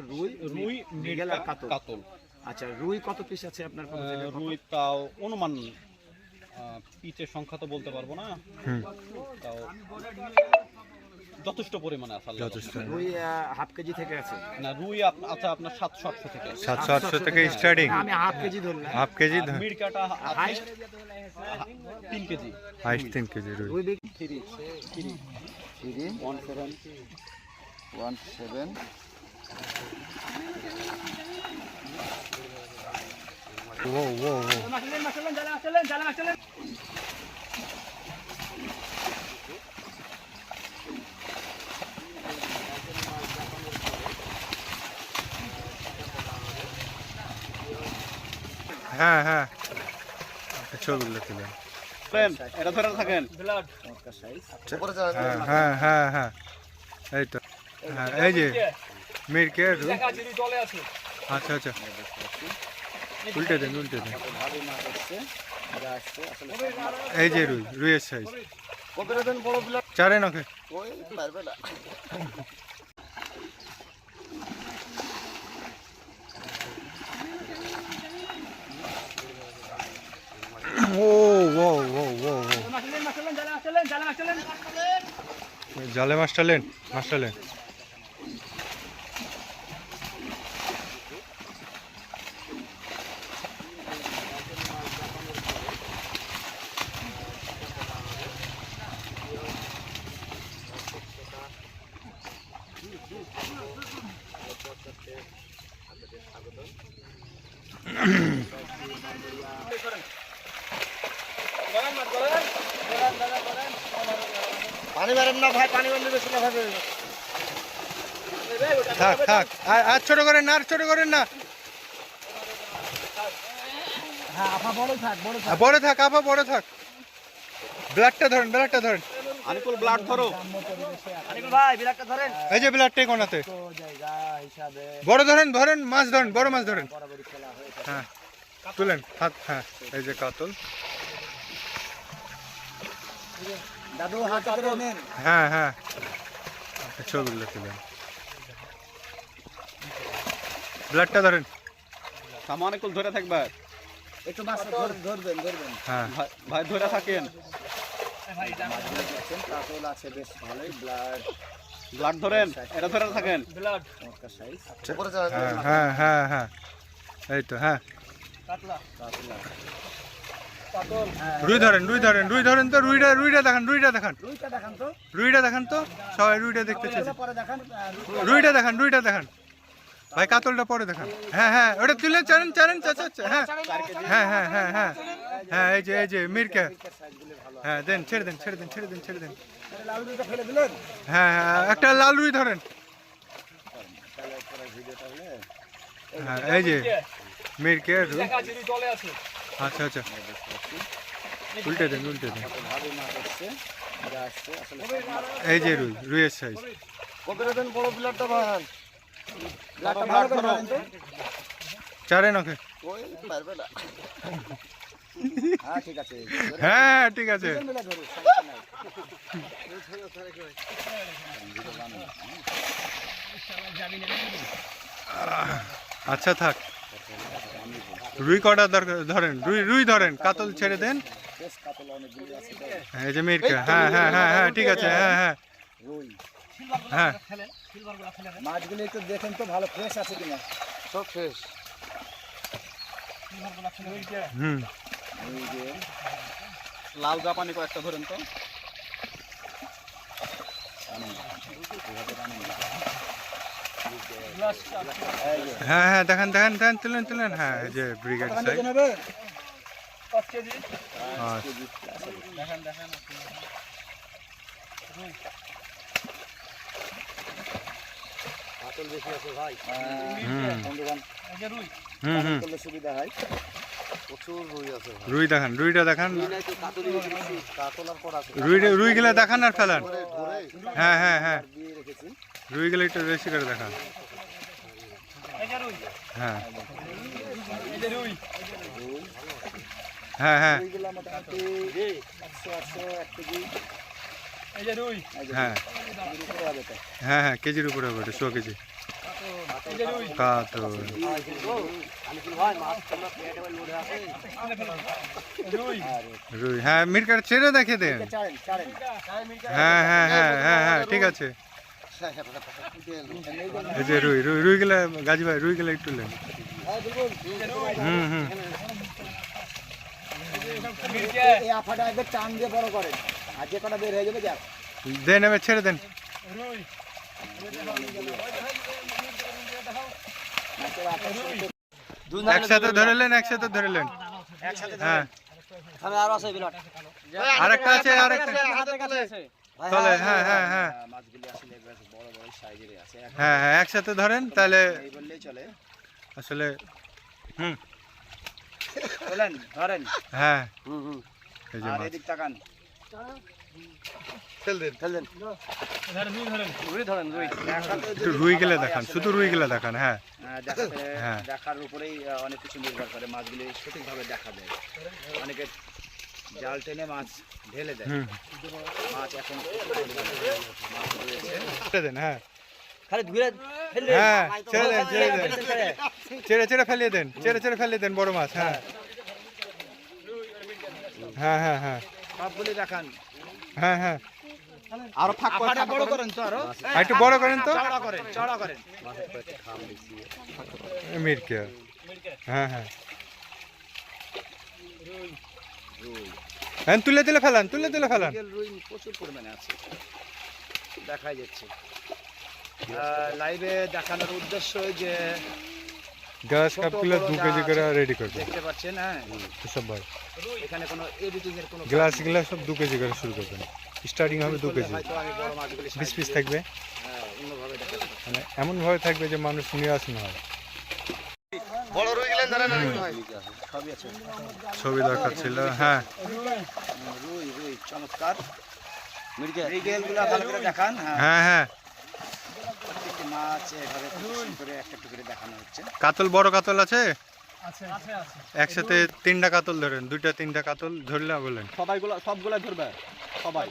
রুই রুই মৃগেল আর কাতল। কাতল। আচ্ছা রুই কত পিস আছে আপনার? রুই তাও অনুমান আহ, পিচের সংখ্যা তো বলতে পারব না। তাও যথেষ্ট পরিমাণে আছে আল্লাহর যথেষ্ট। রহমতে। রুই হাফ কেজি থেকে আছে? না রুই আপ- আচ্ছা আপনার সাতশো আটশো থেকে সাতশো আটশো থেকে স্টার্টিং আমি হাফ কেজি ধরলাম। হাফ কেজি আর মিরকাটা আছে হাইস্ট তিন কেজি। হাইস্ট তিন কেজি রুই। রুই বিক three three one seven one seven ও ও ও হ্যাঁ হ্যাঁ ছবিগুলো তুলে এটা ধরে থাকেন হ্যাঁ হ্যাঁ হ্যাঁ হ্যাঁ এই তো হ্যাঁ এই যে মিরকে আচ্ছা আচ্ছা। উল্টে দেন উল্টে দেন। এই যে রুই রুইয়ের সাইজ চারে নখে ও ও ও ও জালে মাছটা লেন মাছটা লেন পানি মারেন না ভাই পানি মারলে বেশি না ভাবে থাক থাক। আর আর ছোট করেন না আর ছোট করেন না। হ্যাঁ বড় থাক বড় বড় থাক আপা বড় থাক। ব্লাডটা ধরেন ব্লাডটা ধরেন। আনিকুল ব্লাড ধরো। আনিকুল ভাই বিলাকটা ধরেন। এই যে ব্লাডটা কোনাতে। তো জায়গা হিসাবে বড় ধরেন ধরেন মাছ ধরেন বড় মাছ ধরেন। হ্যাঁ তুলেন হাত হ্যাঁ এই যে কাতল। দাদু হাতে করে নেন। হ্যাঁ হ্যাঁ। ছবিগুলো তুলেন। ব্লাডটা ধরেন। সামু আনিকুল ধরে থাকবে। একটু মাছ ধরবেন ধরবেন। হ্যাঁ। ভাই- ভাই ধরে থাকেন। ধরেন থাকেন। হ্যাঁ হ্যাঁ হ্যাঁ হ্যাঁ। এই তো হ্যাঁ। রুই ধরেন রুই ধরেন রুই ধরেন তো, রুইটা রুইটা দেখান রুইটা দেখান। রুইটা দেখান তো রুইটা দেখান তো, সবাই রুইটা দেখতে চাইছে। রুইটা দেখান রুইটা দেখান। ভাই, কাতলটা পরে দেখান। হ্যাঁ হ্যাঁ ওটা তুলে চারেন চারেন চাচা হ্যাঁ। হ্যাঁ হ্যাঁ হ্যাঁ হ্যাঁ হ্যাঁ এই যে এই যে, মিরকা। হ্যাঁ দেন, ছেড়ে দেন ছেড়ে দেন ছেড়ে দেন ছেড়ে দেন। হ্যাঁ হ্যাঁ একটা লাল রুই ধরেন। হ্যাঁ এই যে, মিরকে আচ্ছা আচ্ছা। উল্টে দেন উল্টে দেন। এই যে রুই, রুইয়ের সাইজ বড় ব্লাডটা ভাই? হ্যাঁ ঠিক আছে। হ্যাঁ আচ্ছা থাক। রুই কটা দরকার ধরেন রুই রুই ধরেন কাতল ছেড়ে দেন। বেশ কাতল অনেকগুলি আছে। তো। এই যে মিরকা হ্যাঁ হ্যাঁ হ্যাঁ হ্যাঁ ঠিক আছে হ্যাঁ হ্যাঁ। রুই। হ্যাঁ। মাছগুলি একটু দেখেন তো ভালো ফ্রেশ আছে কিনা? সব ফ্রেশ হুম। এই যে লাল জাপানি কয়েকটা ধরেন তো। হ্যাঁ হ্যাঁ দেখেন দেখেন দেখেন তুলেন তুলেন। হ্যাঁ এই যে ব্রিগেড সাইড ওজন হবে? বেশি আছে ভাই। হুম বন্ধুগণ হুম হুম। করলে সুবিধা হয়। প্রচুর রুই আছে রুই দেখান রুইটা দেখান। কাতল আর রুই রুই গেলে দেখান আর ফেলান। হ্যাঁ হ্যাঁ হ্যাঁ। রুই গেলে একটু বেশি করে দেখান। হ্যাঁ। হ্যাঁ হ্যাঁ। হ্যাঁ। হ্যাঁ হ্যাঁ কেজির উপরে হবে শো কেজি। রুই হ্যাঁ মিরকার ছেড়ে দেখে দেন। হ্যাঁ হ্যাঁ হ্যাঁ হ্যাঁ হ্যাঁ ঠিক আছে। রুই রুই রুই ভাই, রুই গেলে একটু নেন হুম হুম। দেন, এবার ছেড়ে দেন। একসাথে ধরেলেন একসাথে ধরেলেন। হ্যাঁ। আরও আছে বিরাট আরেকটা আছে আরেকটা। চলে হ্যাঁ হ্যাঁ হ্যাঁ। হ্যাঁ হ্যাঁ একসাথে ধরেন তাহলে আসলে হুম। ধরেন। হ্যাঁ। এই যে রুই গেলে দেখান শুধু রুই গেলে দেখান হ্যাঁ। হ্যাঁ। দেখার উপরেই অনেক কিছু নির্ভর করে মাছগুলি সঠিকভাবে দেখা যায়। অনেকে জাল টেনে মাছ ঢেলে দেয়। মাছ এখন দেন হ্যাঁ। খালি ঘুরে ফেলবে হ্যাঁ ছেড়ে ছেড়ে দেন। ছেড়ে ছেড়ে ফেলিয়ে দেন ছেড়ে ছেড়ে ফেলিয়ে দেন বড় মাছ হ্যাঁ। হ্যাঁ হ্যাঁ হ্যাঁ। সবগুলি দেখান। হ্যাঁ হ্যাঁ। আরও ফাঁকা বড় করেন তো আরও। একটু বড় করেন তো। চড়া করেন চড়া করেন। মিরকে। হ্যাঁ হ্যাঁ। হ্যাঁ তুলে তুলে ফেলান তুলে তুলে ফেলান। রুই প্রচুর পরিমাণে আছে। দেখাই যাচ্ছে। লাইভে দেখানোর উদ্দেশ্য যে গ্লাস ছোট কাপগুলো দু কেজি করে রেডি করবে। দেখতে পাচ্ছেন হ্যাঁ? সব ভাই। এখানে কোনো এডিটিং এর কোনো গ্লাস গ্লাস সব দু কেজি করে শুরু করবেন। স্টার্টিং হবে দু কেজি। বিশ পিস থাকবে। হ্যাঁ, মানে এমনভাবে থাকবে যে মানুষ নিরাশ না হয়। ছবি দরকার ছিল হ্যাঁ। রুই রুই চমৎকার। মৃগেলগুলো ভালো করে দেখান হ্যাঁ। হ্যাঁ হ্যাঁ। মাছ এভাবে করে একটা একটা করে দেখানো হচ্ছে। কাতল বড় কাতল আছে? একসাথে তিনটা কাতল ধরেন দুইটা তিনটা কাতল ধরলে বলেন। সবাইগুলো সবগুলা ধরবে? সবাই?